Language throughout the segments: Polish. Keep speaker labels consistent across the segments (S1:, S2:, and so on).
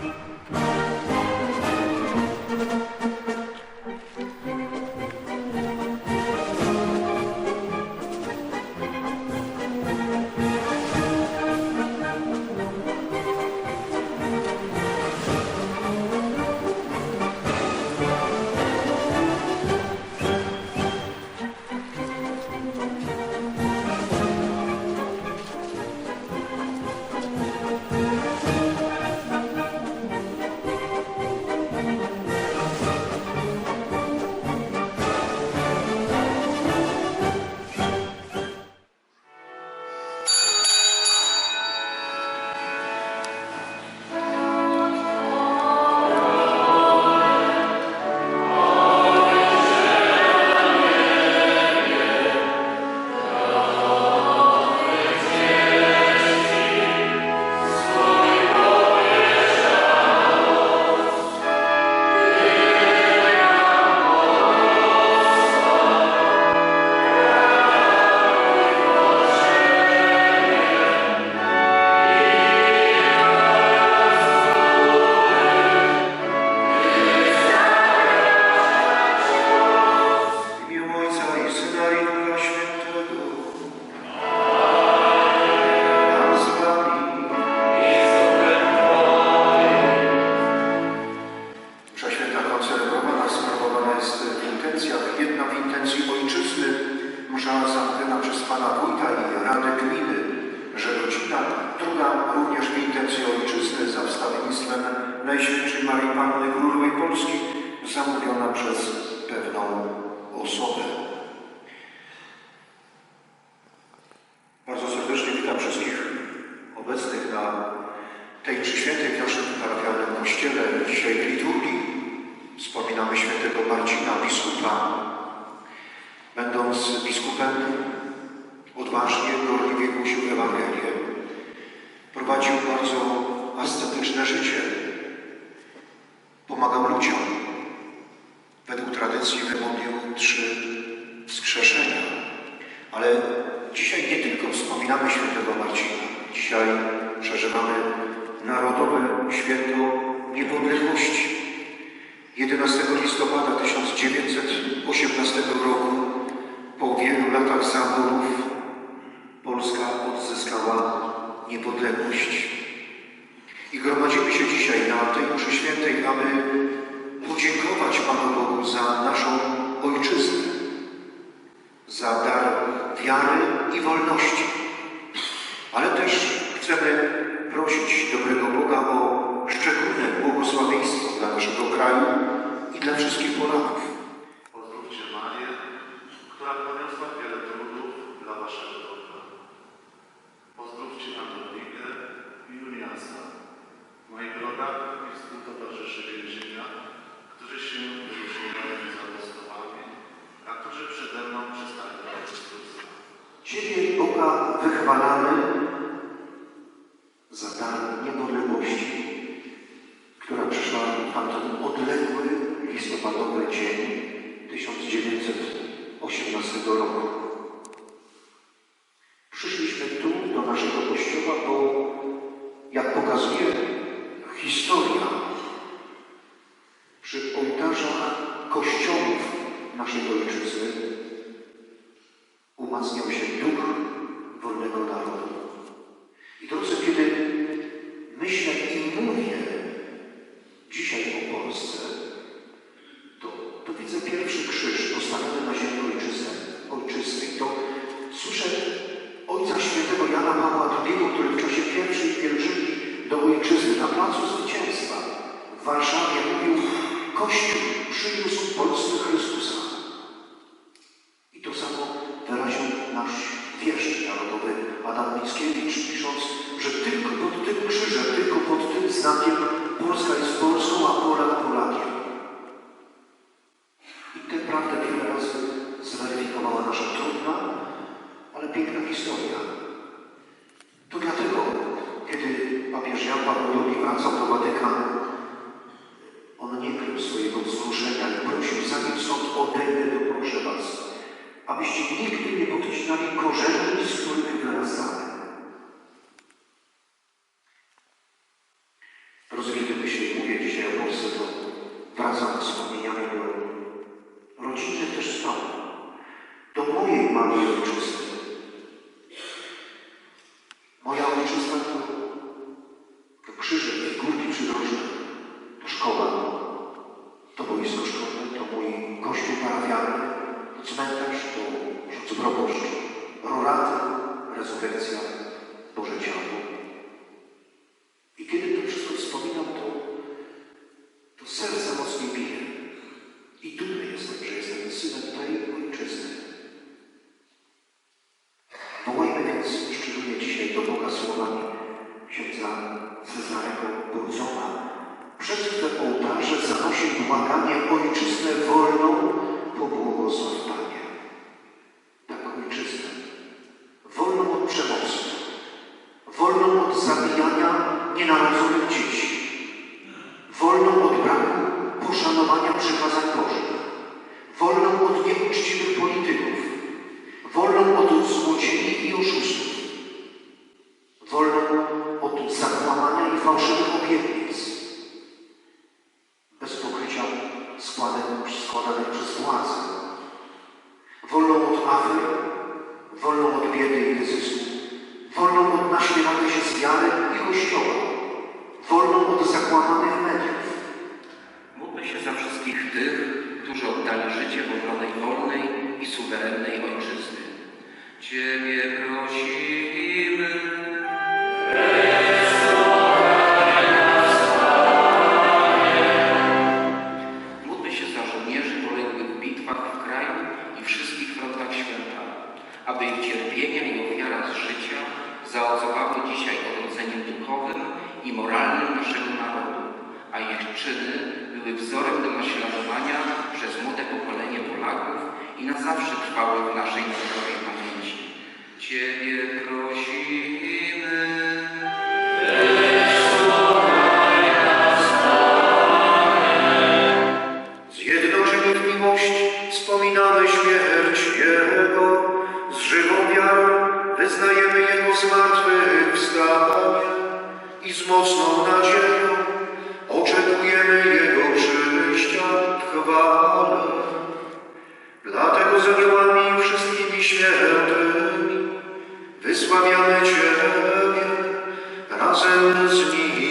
S1: thank you Najświętszej Marii Panny Królowej Polski, zamówiona przez pewną osobę. Bardzo serdecznie witam wszystkich obecnych na tej mszy świętej w naszym parafialnym kościele. Dzisiaj w liturgii wspominamy świętego Marcina, biskupa. Będąc biskupem, odważnie, gorliwie głosił Ewangelię. Prowadził bardzo ascetyczne życie. Pomagał ludziom. Według tradycji wymodlił trzy wskrzeszenia. Ale dzisiaj nie tylko wspominamy świętego Marcina. Dzisiaj przeżywamy Narodowe Święto Niepodległości. 11 listopada 1918 roku, po wielu latach zaborów, Polska odzyskała niepodległość. I gromadzimy się dzisiaj na tej mszy świętej, aby podziękować Panu Bogu za naszą ojczyznę, za dar wiary i wolności. Ale też chcemy prosić dobrego Boga o szczególne błogosławieństwo dla naszego kraju i dla wszystkich Polaków. Wychwalamy za dar niepodległości, która przyszła w tamten odległy listopadowy dzień 1918 roku. Przyszliśmy tu do naszego kościoła, bo jak pokazuje historia, przy ołtarzach kościołów naszej ojczyzny umacniał się duch wolnego narodu. I kiedy myślę i mówię dzisiaj o Polsce, to, to widzę pierwszy krzyż postawiony na ziemi ojczyzny, ojczystej. To słyszę Ojca Świętego Jana Pawła II, który w czasie pierwszej pielgrzymki do ojczyzny na Placu Zwycięstwa w Warszawie mówił Kościół przyniósł Polsce Chrystusa. papież Jan Paweł II wracał do Watykanu. On nie krył swojego wzruszenia i prosił, zanim stąd odejdę, to proszę Was, abyście nigdy nie podcinali korzeni, z których wyrastamy. Rozumiem, gdy się mówię dzisiaj o Polsce, to wracam wspomnieniami do rodziny też stałe, do mojej małej ojczyzny. narodzonych dzieci, wolną od braku poszanowania przykazań Bożych, wolną od nieuczciwych polityków, wolną od złodziei i oszustów, wolną od zakłamania i fałszywych obietnic, bez pokrycia składanych, przez władzę, wolną od afer, wolną od biedy i wyzysku, wolną od naśmiewania się z wiary i Kościoła, wolną od zakłamanych mediów.
S2: Módlmy się za wszystkich tych, którzy oddali życie w obronie wolnej i suwerennej ojczyzny. Ciebie prosimy. aby ich cierpienia i ofiara z życia zaocowały dzisiaj odrodzeniem duchowym i moralnym naszego narodu, a ich czyny były wzorem do naśladowania przez młode pokolenie Polaków i na zawsze trwały w naszej narodowej pamięci. Ciebie,
S1: Razem z nimi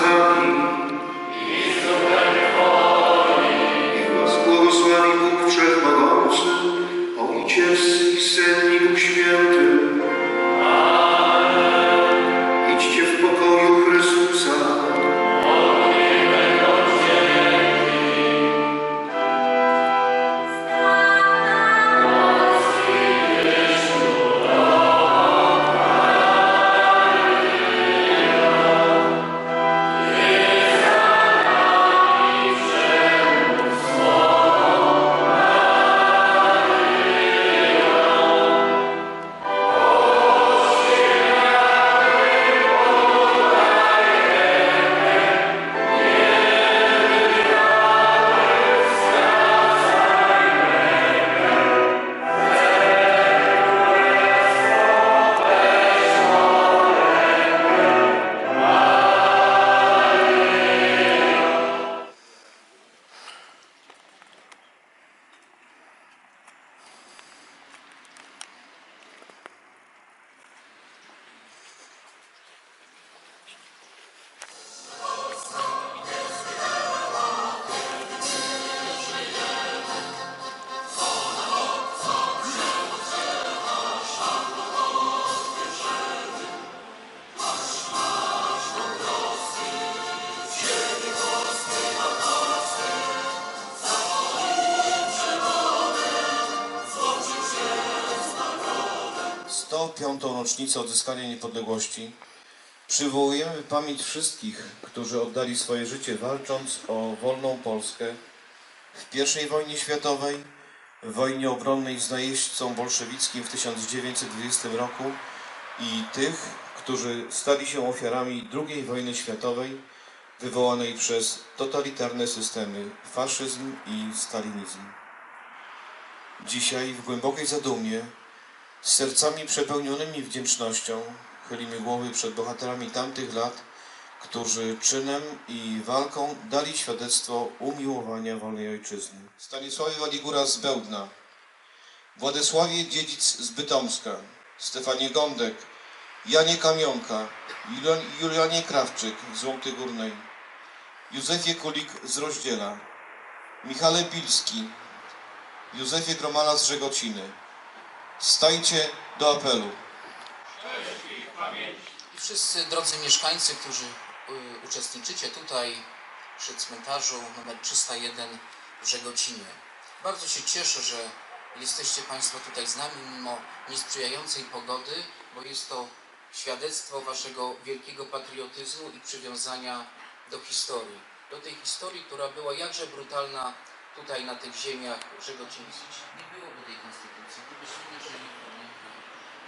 S1: about
S3: you. Piątą rocznicę odzyskania niepodległości przywołujemy pamięć wszystkich, którzy oddali swoje życie walcząc o wolną Polskę w I wojnie światowej, w wojnie obronnej z najeźdźcą bolszewickim w 1920 roku i tych, którzy stali się ofiarami II wojny światowej wywołanej przez totalitarne systemy faszyzm i stalinizm. Dzisiaj w głębokiej zadumie z sercami przepełnionymi wdzięcznością chylimy głowy przed bohaterami tamtych lat, którzy czynem i walką dali świadectwo umiłowania wolnej ojczyzny. Stanisławie Waligura z Bełdna, Władysławie Dziedzic z Bytomska, Stefanie Gądek, Janie Kamionka, Julian- Julianie Krawczyk z Łąty Górnej, Józefie Kulik z Rozdziela, Michale Pilski, Józefie Gromala z Żegociny, Stajcie do apelu.
S2: I wszyscy drodzy mieszkańcy, którzy y, uczestniczycie tutaj przy cmentarzu numer 301 w Żegocinie. Bardzo się cieszę, że jesteście Państwo tutaj z nami mimo niesprzyjającej pogody, bo jest to świadectwo Waszego wielkiego patriotyzmu i przywiązania do historii. Do tej historii, która była jakże brutalna tutaj na tych ziemiach żegocińskich. Nie byłoby tej konstytucji, gdybyśmy nie żyli w.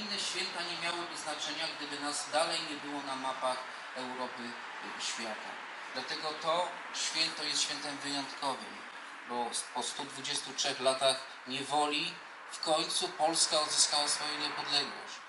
S2: Inne święta nie miałyby znaczenia, gdyby nas dalej nie było na mapach Europy i świata. Dlatego to święto jest świętem wyjątkowym, bo po 123 latach niewoli w końcu Polska odzyskała swoją niepodległość.